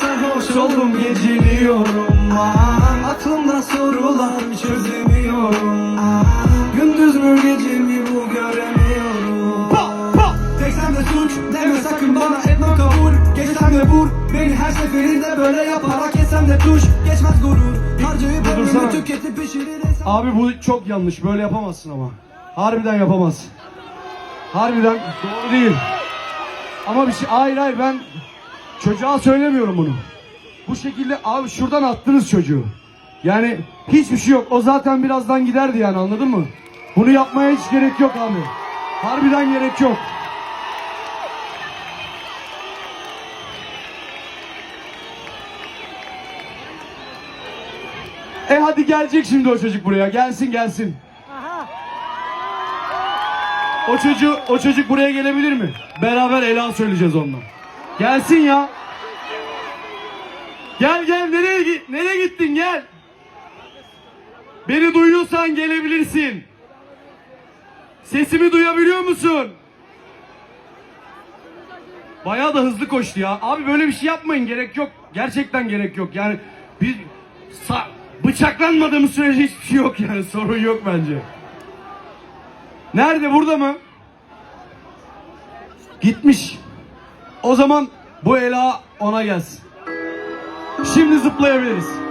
Sarhoş oldum geceliyorum ah, Aklımda sorular çözemiyorum ah, Gündüz mü gece mi bu göremiyorum Tek sen de suç deme sakın bana etmem kabul Geçsem de vur beni her seferinde böyle yaparak Etsem de tuş geçmez gurur Harcayıp ömrümü tüketip pişirir Abi bu çok yanlış. Böyle yapamazsın ama. Harbiden yapamazsın. Harbiden doğru değil. Ama bir şey hayır hayır ben çocuğa söylemiyorum bunu. Bu şekilde abi şuradan attınız çocuğu. Yani hiçbir şey yok. O zaten birazdan giderdi yani anladın mı? Bunu yapmaya hiç gerek yok abi. Harbiden gerek yok. E hadi gelecek şimdi o çocuk buraya. Gelsin gelsin. O çocuğu o çocuk buraya gelebilir mi? Beraber Ela söyleyeceğiz onunla. Gelsin ya. Gel gel nereye nereye gittin gel. Beni duyuyorsan gelebilirsin. Sesimi duyabiliyor musun? Bayağı da hızlı koştu ya. Abi böyle bir şey yapmayın gerek yok. Gerçekten gerek yok. Yani sa- bıçaklanmadığımız sürece hiçbir şey yok yani sorun yok bence. Nerede burada mı? Gitmiş. O zaman bu Ela ona gelsin. Şimdi zıplayabiliriz.